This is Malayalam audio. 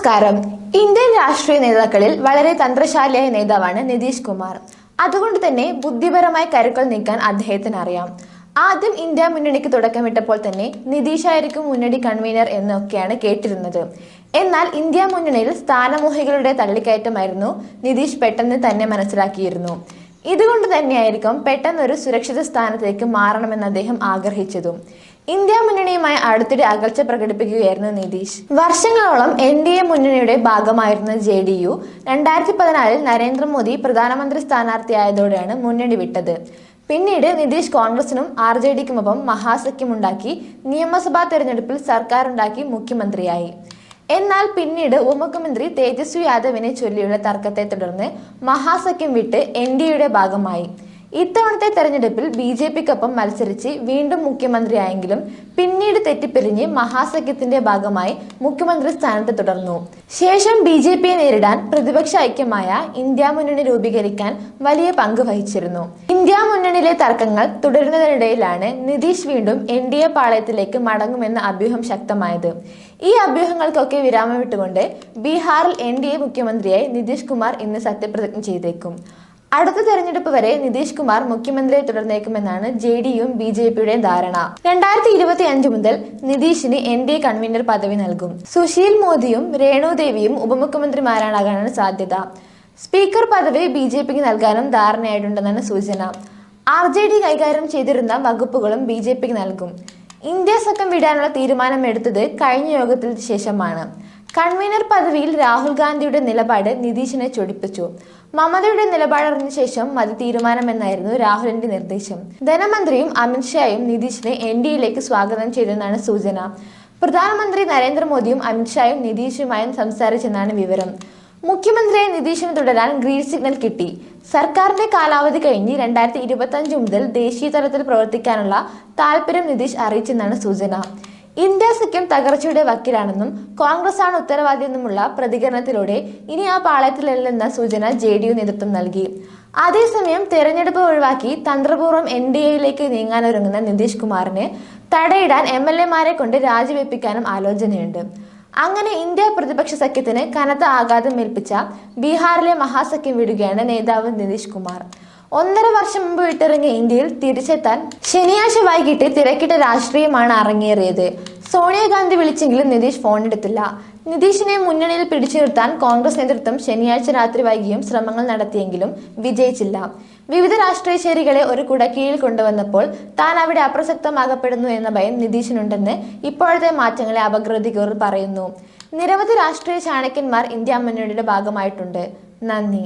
നമസ്കാരം. ഇന്ത്യൻ രാഷ്ട്രീയ നേതാക്കളിൽ വളരെ തന്ത്രശാലിയായ നേതാവാണ് നിതീഷ് കുമാർ. അതുകൊണ്ട് തന്നെ ബുദ്ധിപരമായ കരുക്കൾ നീക്കാൻ അദ്ദേഹത്തിന് അറിയാം. ആദ്യം ഇന്ത്യ മുന്നണിക്ക് തുടക്കമിട്ടപ്പോൾ തന്നെ നിതീഷ് ആയിരിക്കും മുന്നണി കൺവീനർ എന്നൊക്കെയാണ് കേട്ടിരുന്നത്. എന്നാൽ ഇന്ത്യ മുന്നണിയിൽ സ്ഥാനമോഹികളുടെ തള്ളിക്കയറ്റമായിരുന്നു നിതീഷ് പെട്ടെന്ന് തന്നെ മനസ്സിലാക്കിയിരുന്നു. ഇതുകൊണ്ട് തന്നെയായിരിക്കും പെട്ടെന്ന് ഒരു സുരക്ഷിത സ്ഥാനത്തേക്ക് മാറണമെന്ന് അദ്ദേഹം ആഗ്രഹിച്ചതും. ഇന്ത്യ മുന്നണിയുമായി അടുത്തിടെ അകൽച്ച പ്രകടിപ്പിക്കുകയായിരുന്നു നിതീഷ്. വർഷങ്ങളോളം എൻ ഡി എ മുന്നണിയുടെ ഭാഗമായിരുന്ന ജെ ഡി യു രണ്ടായിരത്തി പതിനാലിൽ നരേന്ദ്രമോദി പ്രധാനമന്ത്രി സ്ഥാനാർത്ഥിയായതോടെയാണ് മുന്നണി വിട്ടത്. പിന്നീട് നിതീഷ് കോൺഗ്രസിനും ആർ ജെ ഡിക്കുമൊപ്പം മഹാസഖ്യമുണ്ടാക്കി നിയമസഭാ തെരഞ്ഞെടുപ്പിൽ സർക്കാരുണ്ടാക്കി മുഖ്യമന്ത്രിയായി. എന്നാൽ പിന്നീട് ഉപമുഖ്യമന്ത്രി തേജസ്വി യാദവിനെ ചൊല്ലിയുള്ള തർക്കത്തെ തുടർന്ന് മഹാസഖ്യം വിട്ട് എൻ ഡി എയുടെ ഭാഗമായി. ഇത്തവണത്തെ തെരഞ്ഞെടുപ്പിൽ ബി ജെ പിക്കൊപ്പം മത്സരിച്ച് വീണ്ടും മുഖ്യമന്ത്രിയായെങ്കിലും പിന്നീട് തെറ്റിപ്പിരിഞ്ഞ് മഹാസഖ്യത്തിന്റെ ഭാഗമായി മുഖ്യമന്ത്രി സ്ഥാനത്ത് തുടർന്നു. ശേഷം ബി ജെ പിയെ നേരിടാൻ പ്രതിപക്ഷ ഐക്യമായ ഇന്ത്യ മുന്നണി രൂപീകരിക്കാൻ വലിയ പങ്ക് വഹിച്ചിരുന്നു. ഇന്ത്യ മുന്നണിയിലെ തർക്കങ്ങൾ തുടരുന്നതിനിടയിലാണ് നിതീഷ് വീണ്ടും എൻ ഡി എ പാളയത്തിലേക്ക് മടങ്ങുമെന്ന അഭ്യൂഹം ശക്തമായത്. ഈ അഭ്യൂഹങ്ങൾക്കൊക്കെ വിരാമമിട്ടുകൊണ്ട് ബീഹാറിൽ എൻ ഡി എ മുഖ്യമന്ത്രിയായി നിതീഷ് കുമാർ ഇന്ന് സത്യപ്രതിജ്ഞ ചെയ്തേക്കും. അടുത്ത തെരഞ്ഞെടുപ്പ് വരെ നിതീഷ് കുമാർ മുഖ്യമന്ത്രിയെ തുടർന്നേക്കുമെന്നാണ് ജെ ഡിയും ബി ജെ പിയുടെ ധാരണ. രണ്ടായിരത്തി ഇരുപത്തി അഞ്ച് മുതൽ നിതീഷിന് എൻ ഡി എ കൺവീനർ പദവി നൽകും. സുശീൽ മോദിയും രേണു ദേവിയും ഉപമുഖ്യമന്ത്രിമാരാകാനാണ് സാധ്യത. സ്പീക്കർ പദവി ബി ജെ പിക്ക് നൽകാനും ധാരണയായിട്ടുണ്ടെന്നാണ് സൂചന. ആർ ജെ ഡി കൈകാര്യം ചെയ്തിരുന്ന വകുപ്പുകളും ബി ജെ പിക്ക് നൽകും. ഇന്ത്യ സഖ്യം വിടാനുള്ള തീരുമാനമെടുത്തത് കഴിഞ്ഞ യോഗത്തിന് ശേഷമാണ്. കൺവീനർ പദവിയിൽ രാഹുൽ ഗാന്ധിയുടെ നിലപാട് നിതീഷിനെ ചൊടിപ്പിച്ചു. മമതയുടെ നിലപാടറിഞ്ഞ ശേഷം മതി തീരുമാനമെന്നായിരുന്നു രാഹുലിന്റെ നിർദ്ദേശം. ധനമന്ത്രിയും അമിത്ഷായും നിതീഷിനെ എൻ ഡി എയിലേക്ക് സ്വാഗതം ചെയ്തെന്നാണ് സൂചന. പ്രധാനമന്ത്രി നരേന്ദ്രമോദിയും അമിത്ഷായും നിതീഷുമായും സംസാരിച്ചെന്നാണ് വിവരം. മുഖ്യമന്ത്രിയെ നിതീഷിന് തുടരാൻ ഗ്രീൻ സിഗ്നൽ കിട്ടി. സർക്കാരിന്റെ കാലാവധി കഴിഞ്ഞ് രണ്ടായിരത്തി ഇരുപത്തി അഞ്ച് മുതൽ ദേശീയ തലത്തിൽ പ്രവർത്തിക്കാനുള്ള താല്പര്യം നിതീഷ് അറിയിച്ചെന്നാണ് സൂചന. ഇന്ത്യ സഖ്യം തകർച്ചയുടെ വക്കിലാണെന്നും കോൺഗ്രസ് ആണ് ഉത്തരവാദിയെന്നുമുള്ള പ്രതികരണത്തിലൂടെ ഇനി ആ പാളയത്തിലല്ലെന്ന സൂചന ജെ ഡി യു നേതൃത്വം നൽകി. അതേസമയം തെരഞ്ഞെടുപ്പ് ഒഴിവാക്കി തന്ത്രപൂർവം എൻ ഡി എയിലേക്ക് നീങ്ങാനൊരുങ്ങുന്ന നിതീഷ് കുമാറിന് തടയിടാൻ എം എൽ എമാരെ കൊണ്ട് രാജിവെപ്പിക്കാനും ആലോചനയുണ്ട്. അങ്ങനെ ഇന്ത്യ പ്രതിപക്ഷ സഖ്യത്തിന് കനത്ത ആഘാതം ഏൽപ്പിച്ച ബീഹാറിലെ മഹാസഖ്യം വിടുകയാണ് നേതാവ് നിതീഷ് കുമാർ. ഒന്നര വർഷം മുമ്പ് വിട്ടിറങ്ങിയ ഇന്ത്യയിൽ തിരിച്ചെത്താൻ ശനിയാഴ്ച വൈകിട്ട് തിരക്കിട്ട രാഷ്ട്രീയമാണ് അരങ്ങേറിയത്. സോണിയാഗാന്ധി വിളിച്ചെങ്കിലും നിതീഷ് ഫോൺ എടുത്തില്ല. നിതീഷിനെ മുന്നണിയിൽ പിടിച്ചു നിർത്താൻ കോൺഗ്രസ് നേതൃത്വം ശനിയാഴ്ച രാത്രി വൈകിയും ശ്രമങ്ങൾ നടത്തിയെങ്കിലും വിജയിച്ചില്ല. വിവിധ രാഷ്ട്രീയ ശേരികളെ ഒരു കുടക്കീഴിൽ കൊണ്ടുവന്നപ്പോൾ താൻ അവിടെ അപ്രസക്തമാകപ്പെടുന്നു എന്ന ഭയം നിതീഷിനുണ്ടെന്ന് ഇപ്പോഴത്തെ മാറ്റങ്ങളെ അപഗ്രഥികർ പറയുന്നു. നിരവധി രാഷ്ട്രീയ ചാണക്യന്മാർ ഇന്ത്യ മുന്നണിയുടെ ഭാഗമായിട്ടുണ്ട്. നന്ദി.